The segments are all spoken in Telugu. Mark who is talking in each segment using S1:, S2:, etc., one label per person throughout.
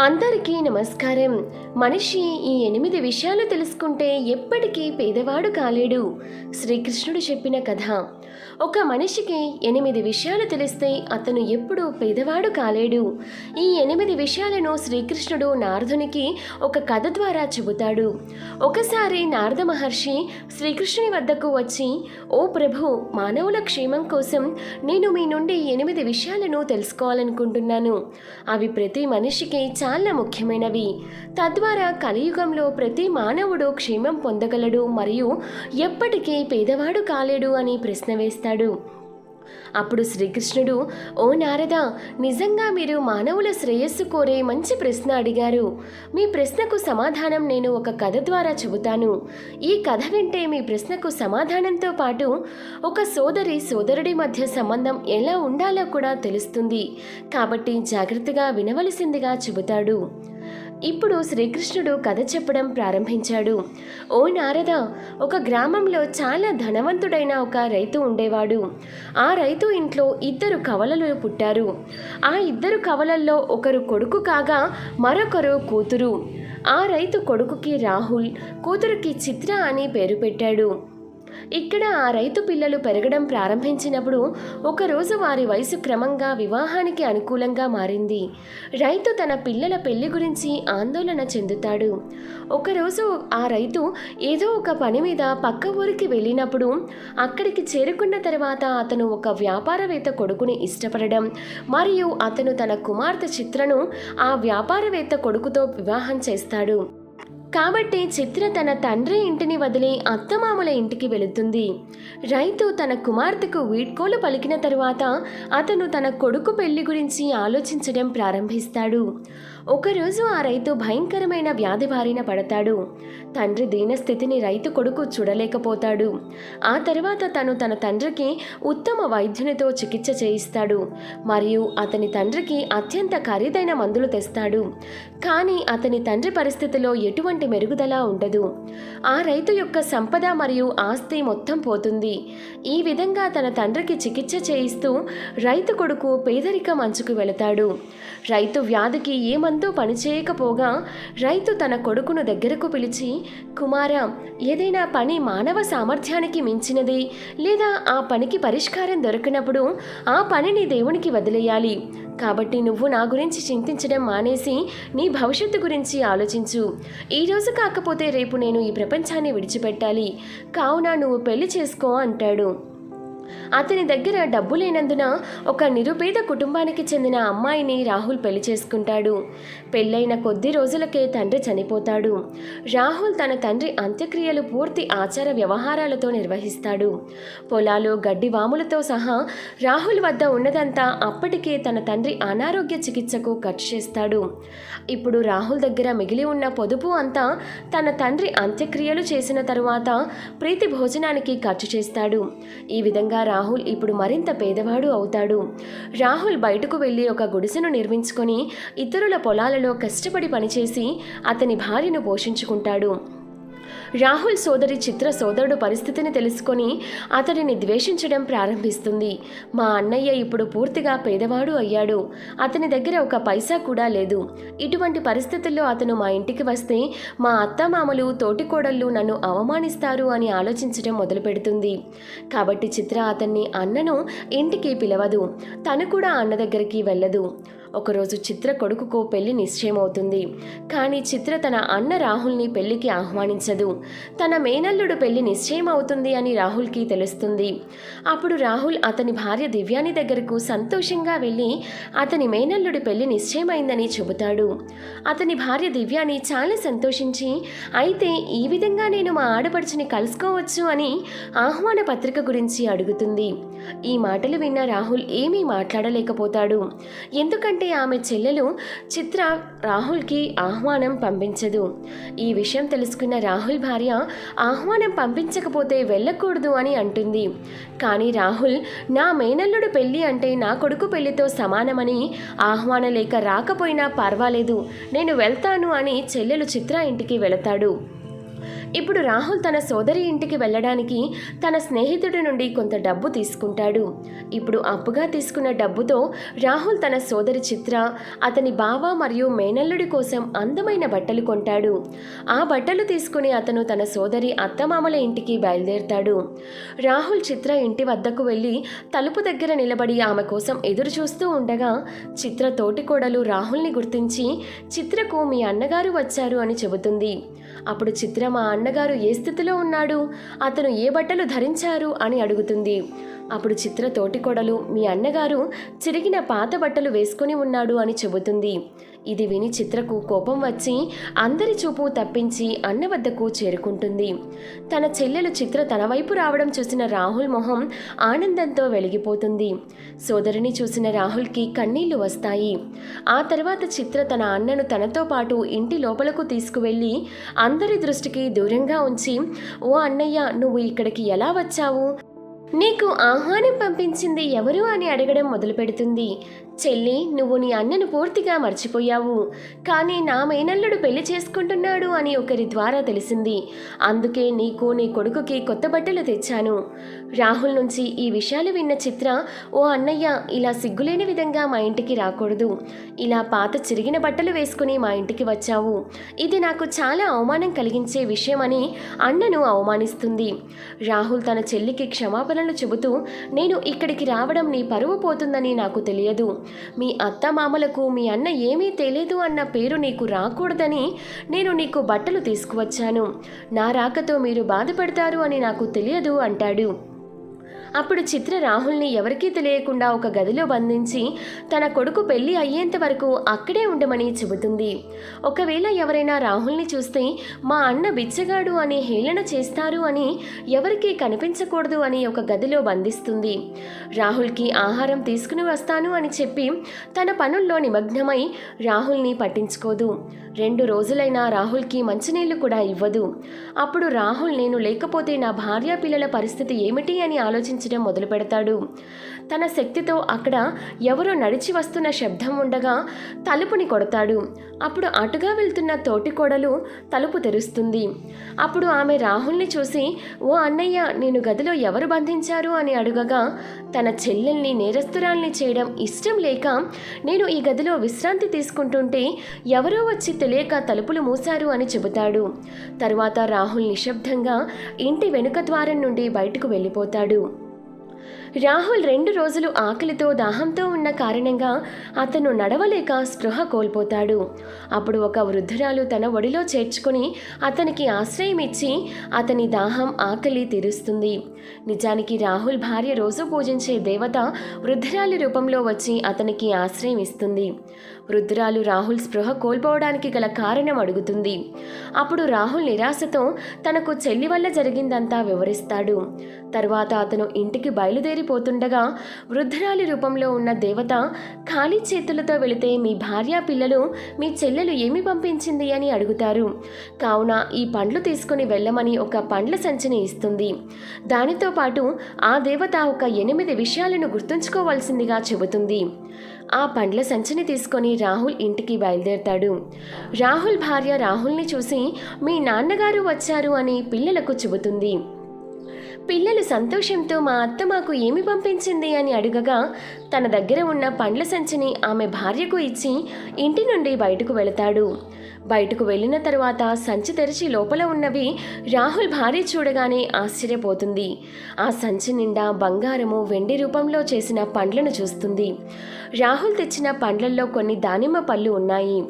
S1: అందరికీ నమస్కారం. మనిషి ఈ ఎనిమిది విషయాలు తెలుసుకుంటే ఎప్పటికీ పేదవాడు కాలేడు. శ్రీకృష్ణుడు చెప్పిన కథ. ఒక మనిషికి ఎనిమిది విషయాలు తెలిస్తే అతను ఎప్పుడూ పేదవాడు కాలేడు. ఈ ఎనిమిది విషయాలను శ్రీకృష్ణుడు నారదునికి ఒక కథ ద్వారా చెబుతాడు. ఒకసారి నారద మహర్షి శ్రీకృష్ణుని వద్దకు వచ్చి ఓ ప్రభు మానవుల క్షేమం కోసం నేను మీ నుండి ఎనిమిది విషయాలను తెలుసుకోవాలనుకుంటున్నాను. అవి ప్రతి మనిషికి చాలా ముఖ్యమైనవి. తద్వారా కలియుగంలో ప్రతి మానవుడు క్షేమం పొందగలడు మరియు ఎప్పటికీ పేదవాడు కాలేడు అని ప్రశ్న వేస్తాడు. అప్పుడు శ్రీకృష్ణుడు ఓ నారద నిజంగా మీరు మానవుల శ్రేయస్సు కోరే మంచి ప్రశ్న అడిగారు. మీ ప్రశ్నకు సమాధానం నేను ఒక కథ ద్వారా చెబుతాను. ఈ కథ వింటే మీ ప్రశ్నకు సమాధానంతో పాటు ఒక సోదరి సోదరుడి మధ్య సంబంధం ఎలా ఉండాలో కూడా తెలుస్తుంది. కాబట్టి జాగ్రత్తగా వినవలసిందిగా చెబుతాడు. ఇప్పుడు శ్రీకృష్ణుడు కథ చెప్పడం ప్రారంభించాడు. ఓ నారద ఒక గ్రామంలో చాలా ధనవంతుడైన ఒక రైతు ఉండేవాడు. ఆ రైతు ఇంట్లో ఇద్దరు కవలలు పుట్టారు. ఆ ఇద్దరు కవలల్లో ఒకరు కొడుకు కాగా మరొకరు కూతురు. ఆ రైతు కొడుకుకి రాహుల్ కూతురుకి చిత్ర అని పేరు పెట్టాడు. ఇక్కడ ఆ రైతు పిల్లలు పెరగడం ప్రారంభించినప్పుడు ఒకరోజు వారి వయసు క్రమంగా వివాహానికి అనుకూలంగా మారింది. రైతు తన పిల్లల పెళ్ళి గురించి ఆందోళన చెందుతాడు. ఒకరోజు ఆ రైతు ఏదో ఒక పని మీద పక్క ఊరికి వెళ్ళినప్పుడు అక్కడికి చేరుకున్న తర్వాత అతను ఒక వ్యాపారవేత్త కొడుకుని ఇష్టపడడం మరియు అతను తన కుమార్తె చిత్రను ఆ వ్యాపారవేత్త కొడుకుతో వివాహం చేస్తాడు. కాబట్టి చిత్ర తన తండ్రి ఇంటిని వదిలి అత్తమామల ఇంటికి వెళుతుంది. రైతు తన కుమార్తెకు వీడ్కోలు పలికిన తరువాత అతను తన కొడుకు పెళ్ళి గురించి ఆలోచించడం ప్రారంభిస్తాడు. ఒకరోజు ఆ రైతు భయంకరమైన వ్యాధి బారిన పడతాడు. తండ్రి దీనస్థితిని రైతు కొడుకు చూడలేకపోతాడు. ఆ తర్వాత తను తన తండ్రికి ఉత్తమ వైద్యునితో చికిత్స చేయిస్తాడు. మరియు అతని తండ్రికి అత్యంత ఖరీదైన మందులు తెస్తాడు. కానీ అతని తండ్రి పరిస్థితిలో ఎటువంటి మెరుగుదల ఉండదు. ఆ రైతు యొక్క సంపద మరియు ఆస్తి మొత్తం పోతుంది. ఈ విధంగా తన తండ్రికి చికిత్స చేయిస్తూ రైతు కొడుకు పేదరికం అంచుకు వెళతాడు. రైతు వ్యాధికి ఏ మందు పనిచేయకపోగా రైతు తన కొడుకును దగ్గరకు పిలిచి కుమార ఏదైనా పని మానవ సామర్థ్యానికి మించినది లేదా ఆ పనికి పరిష్కారం దొరికినప్పుడు ఆ పనిని దేవునికి వదిలేయాలి. కాబట్టి నువ్వు నా గురించి చింతించడం మానేసి నీ భవిష్యత్తు గురించి ఆలోచించు. ఈరోజు కాకపోతే రేపు నేను ఈ ప్రపంచాన్ని విడిచిపెట్టాలి. కావున నువ్వు పెళ్ళి చేసుకో అంటాడు. అతని దగ్గర డబ్బు లేనందున ఒక నిరుపేద కుటుంబానికి చెందిన అమ్మాయిని రాహుల్ పెళ్ళి చేసుకుంటాడు. పెళ్ళైన కొద్ది రోజులకే తండ్రి చనిపోతాడు. రాహుల్ తన తండ్రి అంత్యక్రియలు పూర్తి ఆచార వ్యవహారాలతో నిర్వహిస్తాడు. పొలాలు గడ్డి వాములతో సహా రాహుల్ వద్ద ఉన్నదంతా అప్పటికే తన తండ్రి అనారోగ్య చికిత్సకు ఖర్చు చేస్తాడు. ఇప్పుడు రాహుల్ దగ్గర మిగిలి ఉన్న పొదుపు అంతా తన తండ్రి అంత్యక్రియలు చేసిన తరువాత ప్రీతి భోజనానికి ఖర్చు చేస్తాడు. ఈ విధంగా రాహుల్ ఇప్పుడు మరింత పేదవాడు అవుతాడు. రాహుల్ బయటకు వెళ్ళి ఒక గుడిసెను నిర్మించుకొని ఇతరుల పొలాలలో కష్టపడి పనిచేసి అతని భార్యను పోషించుకుంటాడు. రాహుల్ సోదరి చిత్ర సోదరుడు పరిస్థితిని తెలుసుకొని అతడిని ద్వేషించడం ప్రారంభిస్తుంది. మా అన్నయ్య ఇప్పుడు పూర్తిగా పేదవాడు అయ్యాడు. అతని దగ్గర ఒక పైసా కూడా లేదు. ఇటువంటి పరిస్థితుల్లో అతను మా ఇంటికి వస్తే మా అత్తమామలు తోటికోడళ్ళు నన్ను అవమానిస్తారు అని ఆలోచించడం మొదలుపెడుతుంది. కాబట్టి చిత్ర అతన్ని అన్నను ఇంటికి పిలవదు. తను కూడా అన్న దగ్గరికి వెళ్ళదు. ఒకరోజు చిత్ర కొడుకుకు పెళ్ళి నిశ్చయమవుతుంది. కానీ చిత్ర తన అన్న రాహుల్ని పెళ్ళికి ఆహ్వానించదు. తన మేనల్లుడు పెళ్ళి నిశ్చయం అవుతుంది అని రాహుల్కి తెలుస్తుంది. అప్పుడు రాహుల్ అతని భార్య దివ్యాని దగ్గరకు సంతోషంగా వెళ్ళి అతని మేనల్లుడి పెళ్ళి నిశ్చయమైందని చెబుతాడు. అతని భార్య దివ్యాని చాలా సంతోషించి అయితే ఈ విధంగా నేను మా ఆడపడుచుని కలుసుకోవచ్చు అని ఆహ్వాన పత్రిక గురించి అడుగుతుంది. ఈ మాటలు విన్న రాహుల్ ఏమీ మాట్లాడలేకపోతాడు. ఎందుకంటే ఆమె చెల్లెలు చిత్ర రాహుల్కి ఆహ్వానం పంపించదు. ఈ విషయం తెలుసుకున్న రాహుల్ భార్య ఆహ్వానం పంపించకపోతే వెళ్ళకూడదు అని అంటుంది. కానీ రాహుల్ నా మేనల్లుడు పెళ్ళి అంటే నా కొడుకు పెళ్ళితో సమానమని ఆహ్వానం లేక రాకపోయినా పర్వాలేదు. నేను వెళ్తాను అని చెల్లెలు చిత్ర ఇంటికి వెళతాడు. ఇప్పుడు రాహుల్ తన సోదరి ఇంటికి వెళ్ళడానికి తన స్నేహితుడి నుండి కొంత డబ్బు తీసుకుంటాడు. ఇప్పుడు అప్పుగా తీసుకున్న డబ్బుతో రాహుల్ తన సోదరి చిత్ర అతని బావ మరియు మేనల్లుడి కోసం అందమైన బట్టలు కొంటాడు. ఆ బట్టలు తీసుకుని అతను తన సోదరి అత్తమామల ఇంటికి బయలుదేరుతాడు. రాహుల్ చిత్ర ఇంటి వద్దకు వెళ్ళి తలుపు దగ్గర నిలబడి ఆమె కోసం ఎదురు చూస్తూ ఉండగా చిత్ర తోటికోడలు రాహుల్ని గుర్తించి చిత్రకు మీ అన్నగారు వచ్చారు అని చెబుతుంది. అప్పుడు చిత్ర మా అన్నగారు ఏ స్థితిలో ఉన్నాడు? అతను ఏ బట్టలు ధరించారు? అని అడుగుతుంది. అప్పుడు చిత్ర తోటికోడలు మీ అన్నగారు చిరిగిన పాత బట్టలు వేసుకుని ఉన్నాడు అని చెబుతుంది. ఇది విని చిత్రకు కోపం వచ్చి అందరి చూపు తప్పించి అన్న వద్దకు చేరుకుంటుంది. తన చెల్లెలు చిత్ర తన వైపు రావడం చూసిన రాహుల్ మొహం ఆనందంతో వెలిగిపోతుంది. సోదరిని చూసిన రాహుల్కి కన్నీళ్ళు వస్తాయి. ఆ తర్వాత చిత్ర తన అన్నను తనతో పాటు ఇంటి లోపలకు తీసుకువెళ్ళి అందరి దృష్టికి దూరంగా ఉంచి ఓ అన్నయ్య నువ్వు ఇక్కడికి ఎలా వచ్చావు? నీకు ఆహ్వానం పంపించింది ఎవరు అని అడగడం మొదలుపెడుతుంది. చెల్లి నువ్వు నీ అన్నను పూర్తిగా మర్చిపోయావు. కానీ నా మేనల్లుడు పెళ్ళి చేసుకుంటున్నాడు అని ఒకరి ద్వారా తెలిసింది. అందుకే నీకు నీ కొడుకుకి కొత్త బట్టలు తెచ్చాను. రాహుల్ నుంచి ఈ విషయాలు విన్న చిత్ర ఓ అన్నయ్య ఇలా సిగ్గులేని విధంగా మా ఇంటికి రాకూడదు. ఇలా పాత చిరిగిన బట్టలు వేసుకుని మా ఇంటికి వచ్చావు. ఇది నాకు చాలా అవమానం కలిగించే విషయమని అన్నను అవమానిస్తుంది. రాహుల్ తన చెల్లికి క్షమాపణ క్షమాపణలు చెబుతూ నేను ఇక్కడికి రావడం నీ పరువు పోతుందని నాకు తెలియదు. మీ అత్త మామలకు మీ అన్న ఏమీ తెలియదు అన్న పేరు నీకు రాకూడదని నేను నీకు బట్టలు తీసుకువచ్చాను. నా రాకతో మీరు బాధపడతారు అని నాకు తెలియదు అంటాడు. అప్పుడు చిత్ర రాహుల్ని ఎవరికీ తెలియకుండా ఒక గదిలో బంధించి తన కొడుకు పెళ్ళి అయ్యేంత వరకు అక్కడే ఉండమని చెబుతుంది. ఒకవేళ ఎవరైనా రాహుల్ని చూస్తే మా అన్న బిచ్చగాడు అని హేళన చేస్తారు అని ఎవరికీ కనిపించకూడదు అని ఒక గదిలో బంధిస్తుంది. రాహుల్కి ఆహారం తీసుకుని వస్తాను అని చెప్పి తన పనుల్లో నిమగ్నమై రాహుల్ని పట్టించుకోదు. రెండు రోజులైనా రాహుల్కి మంచినీళ్ళు కూడా ఇవ్వదు. అప్పుడు రాహుల్ నేను లేకపోతే నా భార్య పిల్లల పరిస్థితి ఏమిటి అని ఆలోచించడం మొదలు పెడతాడు తన శక్తితో అక్కడ ఎవరో నడిచి వస్తున్న శబ్దం ఉండగా తలుపుని కొడతాడు. అప్పుడు అటుగా వెళ్తున్న తోటి కోడలు తలుపు తెరుస్తుంది. అప్పుడు ఆమె రాహుల్ని చూసి ఓ అన్నయ్య నేను గదిలో ఎవరు బంధించారు? అని అడుగగా తన చెల్లెల్ని నేరస్తురాల్ని చేయడం ఇష్టం లేక నేను ఈ గదిలో విశ్రాంతి తీసుకుంటుంటే ఎవరో వచ్చి తెలియక తలుపులు మూశారు అని చెబుతాడు. తరువాత రాహుల్ నిశ్శబ్దంగా ఇంటి వెనుక ద్వారం నుండి బయటకు వెళ్ళిపోతాడు. రాహుల్ రెండు రోజులు ఆకలితో దాహంతో ఉన్న కారణంగా అతను నడవలేక స్పృహ కోల్పోతాడు. అప్పుడు ఒక వృద్ధురాలు తన ఒడిలో చేర్చుకుని అతనికి ఆశ్రయం ఇచ్చి అతని దాహం ఆకలి తీరుస్తుంది. నిజానికి రాహుల్ భార్య రోజు పూజించే దేవత వృద్ధురాలి రూపంలో వచ్చి అతనికి ఆశ్రయం ఇస్తుంది. వృద్ధురాలు రాహుల్ స్పృహ కోల్పోవడానికి గల కారణం అడుగుతుంది. అప్పుడు రాహుల్ నిరాశతో తనకు చెల్లి వల్ల జరిగిందంతా వివరిస్తాడు. తర్వాత అతను ఇంటికి బయలుదేరి పోతుండగా వృద్ధురాలి రూపంలో ఉన్న దేవత ఖాళీ చేతులతో వెళితే మీ భార్య పిల్లలు మీ చెల్లెలు ఏమి పంపించింది అని అడుగుతారు. కావున ఈ పండ్లు తీసుకుని వెళ్ళమని ఒక పండ్ల సంచిని ఇస్తుంది. దానితో పాటు ఆ దేవత ఒక ఎనిమిది విషయాలను గుర్తుంచుకోవాల్సిందిగా చెబుతుంది. ఆ పండ్ల సంచిని తీసుకొని రాహుల్ ఇంటికి బయలుదేరతాడు. రాహుల్ భార్య రాహుల్ని చూసి మీ నాన్నగారు వచ్చారు అని పిల్లలకు చెబుతుంది. పిల్లలు సంతోషంతో మా అత్త మాకు ఏమి పంపించింది అని అడుగగా తన దగ్గర ఉన్న పండ్ల సంచిని ఆమె భార్యకు ఇచ్చి ఇంటి నుండి బయటకు వెళతాడు. బయటకు వెళ్ళిన తర్వాత సంచి తెరిచి లోపల ఉన్నవి రాహుల్ భార్య చూడగానే ఆశ్చర్యపోతుంది. ఆ సంచి నిండా బంగారము వెండి రూపంలో చేసిన పండ్లను చూస్తుంది. రాహుల్ తెచ్చిన పండ్లల్లో కొన్ని దానిమ్మ పళ్ళు ఉన్నాయి.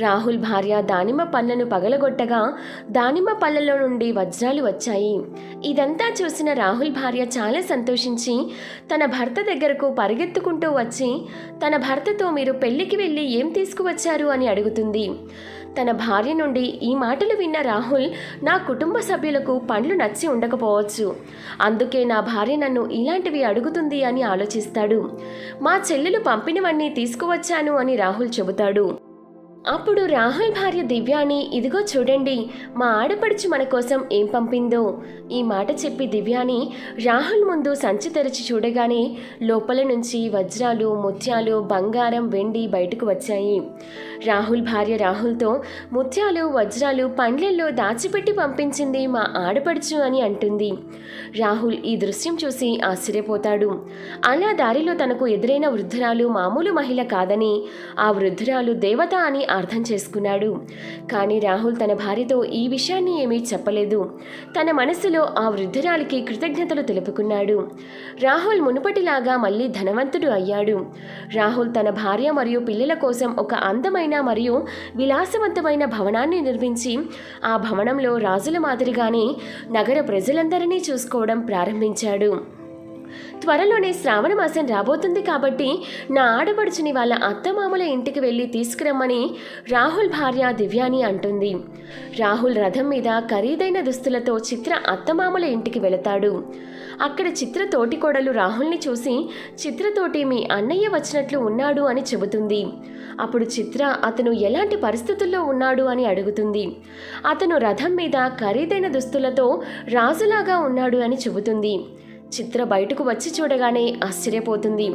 S1: రాహుల్ భార్య దానిమ్మ పళ్ళను పగలగొట్టగా దానిమ్మ పళ్ళలో నుండి వజ్రాలు వచ్చాయి. ఇదంతా చూసిన రాహుల్ భార్య చాలా సంతోషించి తన భర్త దగ్గరకు పరిగెత్తుకు పరిగెత్తుకుంటూ వచ్చి తన భర్తతో మీరు పెళ్ళికి వెళ్ళి ఏం తీసుకువచ్చారు? అని అడుగుతుంది. తన భార్య నుండి ఈ మాటలు విన్న రాహుల్ నా కుటుంబ సభ్యులకు పండ్లు నచ్చి ఉండకపోవచ్చు. అందుకే నా భార్య నన్ను ఇలాంటివి అడుగుతుంది అని ఆలోచిస్తాడు. మా చెల్లెలు పంపినవన్నీ తీసుకువచ్చాను అని రాహుల్ చెబుతాడు. అప్పుడు రాహుల్ భార్య దివ్యాని ఇదిగో చూడండి మా ఆడపడుచు మన కోసం ఏం పంపిందో? ఈ మాట చెప్పి దివ్యాని రాహుల్ ముందు సంచి తెరిచి చూడగానే లోపల నుంచి వజ్రాలు ముత్యాలు బంగారం వెండి బయటకు వచ్చాయి. రాహుల్ భార్య రాహుల్తో ముత్యాలు వజ్రాలు పండ్లల్లో దాచిపెట్టి పంపించింది మా ఆడపడుచు అని అంటుంది. రాహుల్ ఈ దృశ్యం చూసి ఆశ్చర్యపోతాడు. అలా దారిలో తనకు ఎదురైన వృద్ధురాలు మామూలు మహిళ కాదని ఆ వృద్ధురాలు దేవత అని అర్థం చేసుకున్నాడు. కానీ రాహుల్ తన భార్యతో ఈ విషయాన్ని ఏమీ చెప్పలేదు. తన మనసులో ఆ వృద్ధురాలికి కృతజ్ఞతలు తెలుపుకున్నాడు. రాహుల్ మునుపటిలాగా మళ్ళీ ధనవంతుడు అయ్యాడు. రాహుల్ తన భార్య మరియు పిల్లల కోసం ఒక అందమైన మరియు విలాసవంతమైన భవనాన్ని నిర్మించి ఆ భవనంలో రాజుల మాదిరిగానే నగర ప్రజలందరినీ చూసుకోవడం ప్రారంభించాడు. త్వరలోనే శ్రావణ మాసం రాబోతుంది కాబట్టి నా ఆడపడుచుని వాళ్ళ అత్తమామల ఇంటికి వెళ్ళి తీసుకురమ్మని రాహుల్ భార్య దివ్యాని అంటుంది. రాహుల్ రథం మీద ఖరీదైన దుస్తులతో చిత్ర అత్తమామల ఇంటికి వెళతాడు. అక్కడ చిత్ర తోటికోడలు రాహుల్ని చూసి చిత్రతోటి మీ అన్నయ్య వచ్చినట్లు ఉన్నాడు అని చెబుతుంది. అప్పుడు చిత్ర అతను ఎలాంటి పరిస్థితుల్లో ఉన్నాడు అని అడుగుతుంది. అతను రథం మీద ఖరీదైన దుస్తులతో రాజులాగా ఉన్నాడు అని చెబుతుంది. చిత్ర బయటకు వచ్చి చూడగానే ఆశ్చర్యపోతుంది.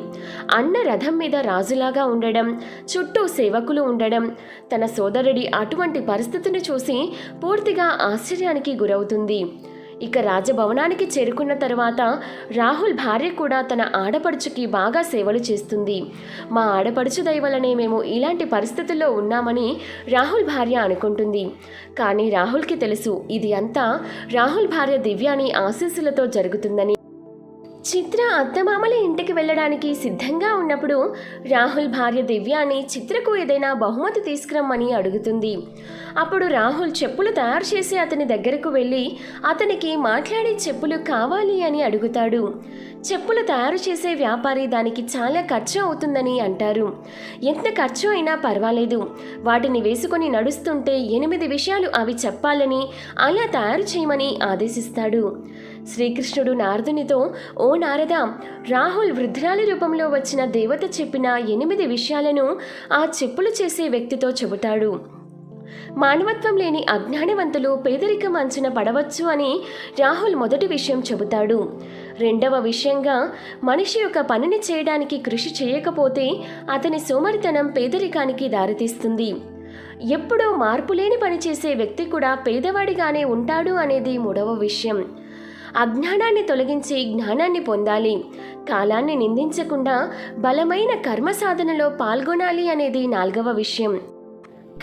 S1: అన్న రథం మీద రాజులాగా ఉండడం చుట్టూ సేవకులు ఉండడం తన సోదరుడి అటువంటి పరిస్థితిని చూసి పూర్తిగా ఆశ్చర్యానికి గురవుతుంది. ఇక రాజభవనానికి చేరుకున్న తర్వాత రాహుల్ భార్య కూడా తన ఆడపడుచుకి బాగా సేవలు చేస్తుంది. మా ఆడపడుచు దయవలనే మేము ఇలాంటి పరిస్థితుల్లో ఉన్నామని రాహుల్ భార్య అనుకుంటుంది. కానీ రాహుల్కి తెలుసు ఇది అంతా రాహుల్ భార్య దివ్యాని ఆశీస్సులతో జరుగుతుందని. చిత్ర అత్తమామల ఇంటికి వెళ్ళడానికి సిద్ధంగా ఉన్నప్పుడు రాహుల్ భార్య దివ్యాని చిత్రకు ఏదైనా బహుమతి తీసుకురమ్మని అడుగుతుంది. అప్పుడు రాహుల్ చెప్పులు తయారు చేసి అతని దగ్గరకు వెళ్ళి అతనికి మాట్లాడే చెప్పులు కావాలి అని అడుగుతాడు. చెప్పులు తయారు చేసే వ్యాపారి దానికి చాలా ఖర్చు అవుతుందని అంటారు. ఎంత ఖర్చు అయినా పర్వాలేదు. వాటిని వేసుకొని నడుస్తుంటే ఎనిమిది విషయాలు అవి చెప్పాలని అలా తయారు చేయమని ఆదేశిస్తాడు. శ్రీకృష్ణుడు నారదునితో ఓ నారద రాహుల్ వృద్ధురాలి రూపంలో వచ్చిన దేవత చెప్పిన ఎనిమిది విషయాలను ఆ చెప్పులు చేసే వ్యక్తితో చెబుతాడు. మానవత్వం లేని అజ్ఞానవంతులు పేదరికం అంచున పడవచ్చు అని రాహుల్ మొదటి విషయం చెబుతాడు. రెండవ విషయంగా మనిషి యొక్క పనిని చేయడానికి కృషి చేయకపోతే అతని సోమరితనం పేదరికానికి దారితీస్తుంది. ఎప్పుడూ మార్పులేని పని చేసే వ్యక్తి కూడా పేదవాడిగానే ఉంటాడు అనేది మూడవ విషయం. అజ్ఞానాన్ని తొలగించి జ్ఞానాన్ని పొందాలి. కాలాన్ని నిందించకుండా బలమైన కర్మ సాధనలో పాల్గొనాలి అనేది నాలుగవ విషయం.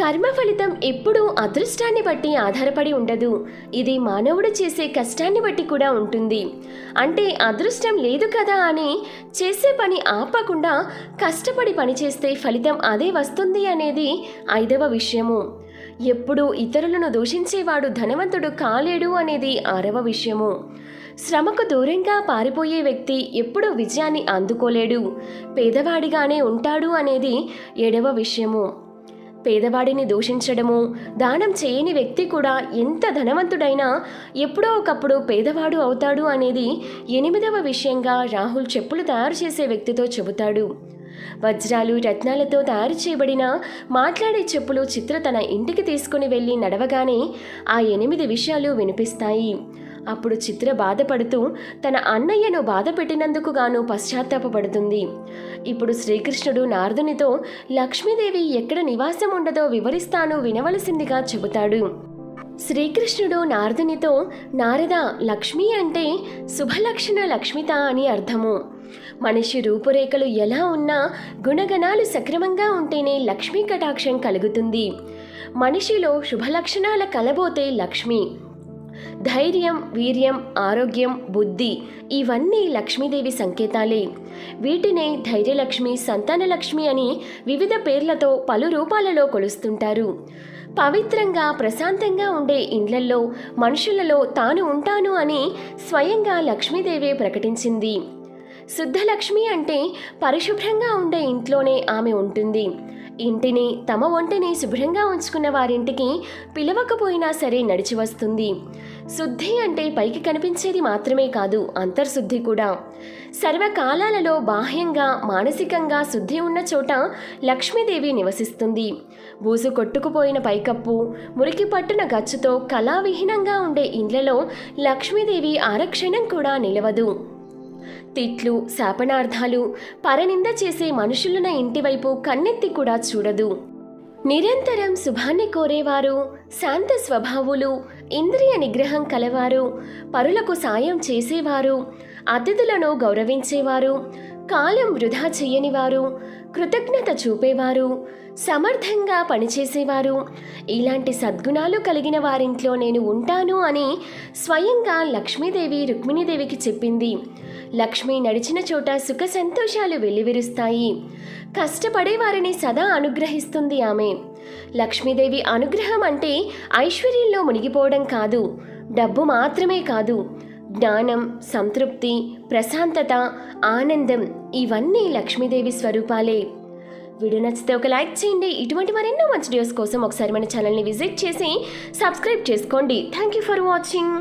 S1: కర్మ ఫలితం ఎప్పుడూ అదృష్టాన్ని బట్టి ఆధారపడి ఉండదు. ఇది మానవుడు చేసే కష్టాన్ని బట్టి కూడా ఉంటుంది. అంటే అదృష్టం లేదు కదా అని చేసే పని ఆపకుండా కష్టపడి పని చేస్తే ఫలితం అదే వస్తుంది అనేది ఐదవ విషయము. ఎప్పుడూ ఇతరులను దూషించేవాడు ధనవంతుడు కాలేడు అనేది ఆరవ విషయము. శ్రమకు దూరంగా పారిపోయే వ్యక్తి ఎప్పుడూ విజయాన్ని అందుకోలేడు. పేదవాడిగానే ఉంటాడు అనేది ఏడవ విషయము. పేదవాడిని దూషించడము దానం చేయని వ్యక్తి కూడా ఎంత ధనవంతుడైనా ఎప్పుడో ఒకప్పుడు పేదవాడు అవుతాడు అనేది ఎనిమిదవ విషయంగా రాహుల్ చెప్పులు తయారు చేసే వ్యక్తితో చెబుతాడు. వజ్రాలు రత్నాలతో తయారు చేయబడిన మాట్లాడే చెప్పులు చిత్ర తన ఇంటికి తీసుకుని వెళ్ళి నడవగానే ఆ ఎనిమిది విషయాలు వినిపిస్తాయి. అప్పుడు చిత్ర బాధపడుతూ తన అన్నయ్యను బాధ పెట్టినందుకు గాను పశ్చాత్తాపపడుతుంది. ఇప్పుడు శ్రీకృష్ణుడు నారదునితో లక్ష్మీదేవి ఎక్కడ నివాసం ఉండదో వివరిస్తాను వినవలసిందిగా చెబుతాడు. శ్రీకృష్ణుడు నారదునితో నారద లక్ష్మి అంటే శుభలక్షణ లక్ష్మిత అని అర్థము. మనిషి రూపురేఖలు ఎలా ఉన్నా గుణగణాలు సక్రమంగా ఉంటేనే లక్ష్మీ కటాక్షం కలుగుతుంది. మనిషిలో శుభలక్షణాల కలబోతే లక్ష్మి. ధైర్యం వీర్యం ఆరోగ్యం బుద్ధి ఇవన్నీ లక్ష్మీదేవి సంకేతాలే. వీటినే ధైర్యలక్ష్మి సంతానలక్ష్మి అని వివిధ పేర్లతో పలు రూపాలలో కొలుస్తుంటారు. పవిత్రంగా ప్రశాంతంగా ఉండే ఇండ్లల్లో మనుషులలో తాను ఉంటాను అని స్వయంగా లక్ష్మీదేవి ప్రకటించింది. శుద్ధలక్ష్మి అంటే పరిశుభ్రంగా ఉండే ఇంట్లోనే ఆమె ఉంటుంది. ఇంటిని తమ ఒంటిని శుభ్రంగా ఉంచుకున్న వారింటికి పిలవకపోయినా సరే నడిచి వస్తుంది. శుద్ధి అంటే పైకి కనిపించేది మాత్రమే కాదు అంతర్శుద్ధి కూడా. సర్వకాలాలలో బాహ్యంగా మానసికంగా శుద్ధి ఉన్న చోట లక్ష్మీదేవి నివసిస్తుంది. బూజు కొట్టుకుపోయిన పైకప్పు మురికి పట్టున గచ్చుతో కళావిహీనంగా ఉండే ఇండ్లలో లక్ష్మీదేవి ఆరక్షణం కూడా నిలవదు. తిట్లు శాపనార్థాలు పరనింద చేసే మనుషులున్న ఇంటివైపు కన్నెత్తి కూడా చూడదు. నిరంతరం శుభాన్ని కోరేవారు శాంత స్వభావులు ఇంద్రియ నిగ్రహం కలవారు పరులకు సాయం చేసేవారు అతిథులను గౌరవించేవారు కాలం వృధా చెయ్యనివారు కృతజ్ఞత చూపేవారు సమర్థంగా పనిచేసేవారు. ఇలాంటి సద్గుణాలు కలిగిన వారింట్లో నేను ఉంటాను అని స్వయంగా లక్ష్మీదేవి రుక్మిణీదేవికి చెప్పింది. లక్ష్మి నడిచిన చోట సుఖ సంతోషాలు వెల్లివిరుస్తాయి. కష్టపడే వారిని సదా అనుగ్రహిస్తుంది ఆమె. లక్ష్మీదేవి అనుగ్రహం అంటే ఐశ్వర్యంలో మునిగిపోవడం కాదు. డబ్బు మాత్రమే కాదు. జ్ఞానం సంతృప్తి ప్రశాంతత ఆనందం ఇవన్నీ లక్ష్మీదేవి స్వరూపాలే. వీడియో నచ్చితే ఒక లైక్ చేయండి. ఇటువంటి మరెన్నో మంచి వీడియోస్ కోసం ఒకసారి మన ఛానల్ని విజిట్ చేసి సబ్స్క్రైబ్ చేసుకోండి. Thank you for watching